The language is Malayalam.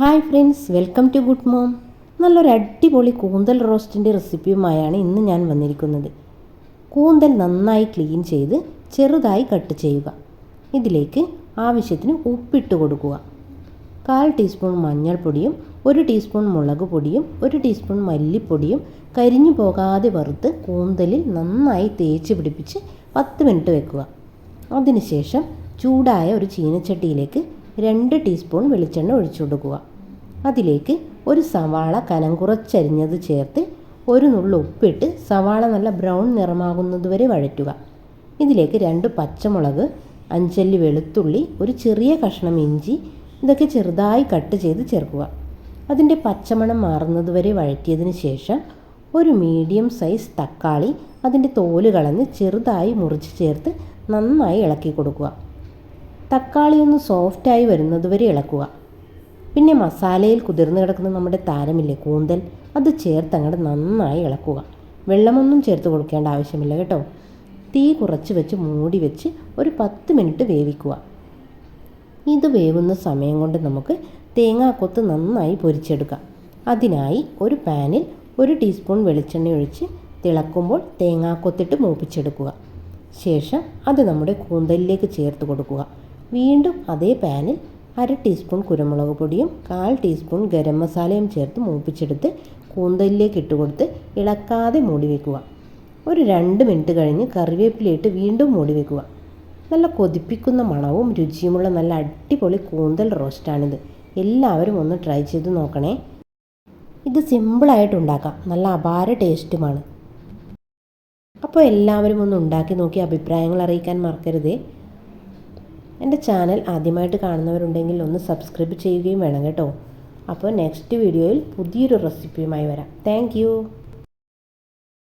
Hi friends welcome to good mom. നല്ലൊരു അടിപൊളി കൂന്തൽ റോസ്റ്റിന്റെ റെസിപ്പിയുമായാണ് ഇന്ന് ഞാൻ വന്നിരിക്കുന്നത്. കൂന്തൽ നന്നായി ക്ലീൻ ചെയ്ത് ചെറുതായി കട്ട് ചെയ്യുക. ഇതിലേക്ക് ആവശ്യത്തിന് ഉപ്പിട്ട് കൊടുക്കുക. കാൽ ടീസ്പൂൺ മഞ്ഞൾപ്പൊടിയും ഒരു ടീസ്പൂൺ മുളക് പൊടിയും ഒരു ടീസ്പൂൺ മല്ലിപ്പൊടിയും കരിഞ്ഞു പോകാതെ വറുത്ത് കൂന്തലിൽ നന്നായി തേച്ച് പിടിപ്പിച്ച് പത്ത് മിനിറ്റ് വെക്കുക. അതിനുശേഷം ചൂടായ ഒരു ചീനച്ചട്ടിയിലേക്ക് രണ്ട് ടീസ്പൂൺ വെളിച്ചെണ്ണ ഒഴിച്ചു കൊടുക്കുക. അതിലേക്ക് ഒരു സവാള കനം കുറച്ചരിഞ്ഞത് ചേർത്ത് ഒരു നുള്ളു ഉപ്പിട്ട് സവാള നല്ല ബ്രൗൺ നിറമാകുന്നതുവരെ വഴറ്റുക. ഇതിലേക്ക് രണ്ട് പച്ചമുളക് അഞ്ചല്ലി വെളുത്തുള്ളി ഒരു ചെറിയ കഷ്ണം ഇഞ്ചി ഇതൊക്കെ ചെറുതായി കട്ട് ചെയ്ത് ചേർക്കുക. അതിന്റെ പച്ചമണം മാറുന്നതുവരെ വഴറ്റിയതിന് ശേഷം ഒരു മീഡിയം സൈസ് തക്കാളി അതിന്റെ തോൽ കളഞ്ഞ് ചെറുതായി മുറിച്ച് ചേർത്ത് നന്നായി ഇളക്കി കൊടുക്കുക. തക്കാളി ഒന്ന് സോഫ്റ്റായി വരുന്നത് വരെ ഇളക്കുക. പിന്നെ മസാലയിൽ കുതിർന്നു കിടക്കുന്ന നമ്മുടെ താരമില്ലേ കൂന്തൽ അത് ചേർത്ത് അങ്ങോട്ട് നന്നായി ഇളക്കുക. വെള്ളമൊന്നും ചേർത്ത് കൊടുക്കേണ്ട ആവശ്യമില്ല കേട്ടോ. തീ കുറച്ച് വെച്ച് മൂടി വെച്ച് ഒരു പത്ത് മിനിറ്റ് വേവിക്കുക. ഇത് വേവുന്ന സമയം കൊണ്ട് നമുക്ക് തേങ്ങാക്കൊത്ത് നന്നായി പൊരിച്ചെടുക്കാം. അതിനായി ഒരു പാനിൽ ഒരു ടീസ്പൂൺ വെളിച്ചെണ്ണ ഒഴിച്ച് തിളക്കുമ്പോൾ തേങ്ങാക്കൊത്തിട്ട് മൂപ്പിച്ചെടുക്കുക. ശേഷം അത് നമ്മുടെ കൂന്തലിലേക്ക് ചേർത്ത് കൊടുക്കുക. വീണ്ടും അതേ പാനിൽ അര ടീസ്പൂൺ കുരുമുളക് പൊടിയും കാൽ ടീസ്പൂൺ ഗരം മസാലയും ചേർത്ത് മൂപ്പിച്ചെടുത്ത് കൂന്തലിലേക്ക് ഇട്ട് കൊടുത്ത് ഇളക്കാതെ മൂടി വയ്ക്കുക ഒരു രണ്ട് മിനിറ്റ് കഴിഞ്ഞ് കറിവേപ്പിലയിട്ട് വീണ്ടും മൂടി വയ്ക്കുക നല്ല കൊതിപ്പിക്കുന്ന മണവും രുചിയുമുള്ള നല്ല അടിപൊളി കൂന്തൽ റോസ്റ്റാണിത്. എല്ലാവരും ഒന്ന് ട്രൈ ചെയ്ത് നോക്കണേ. ഇത് സിമ്പിളായിട്ട് ഉണ്ടാക്കാം. നല്ല അപാര ടേസ്റ്റുമാണ്. അപ്പോൾ എല്ലാവരും ഒന്ന് ഉണ്ടാക്കി നോക്കി അഭിപ്രായങ്ങൾ അറിയിക്കാൻ മറക്കരുതേ. എന്റെ ചാനൽ ആദ്യമായിട്ട് കാണുന്നവരുണ്ടെങ്കിൽ ഒന്ന് സബ്സ്ക്രൈബ് ചെയ്യുകയും വേണം കേട്ടോ. അപ്പോൾ നെക്സ്റ്റ് വീഡിയോയിൽ പുതിയൊരു റെസിപ്പിയുമായി വരാം. താങ്ക്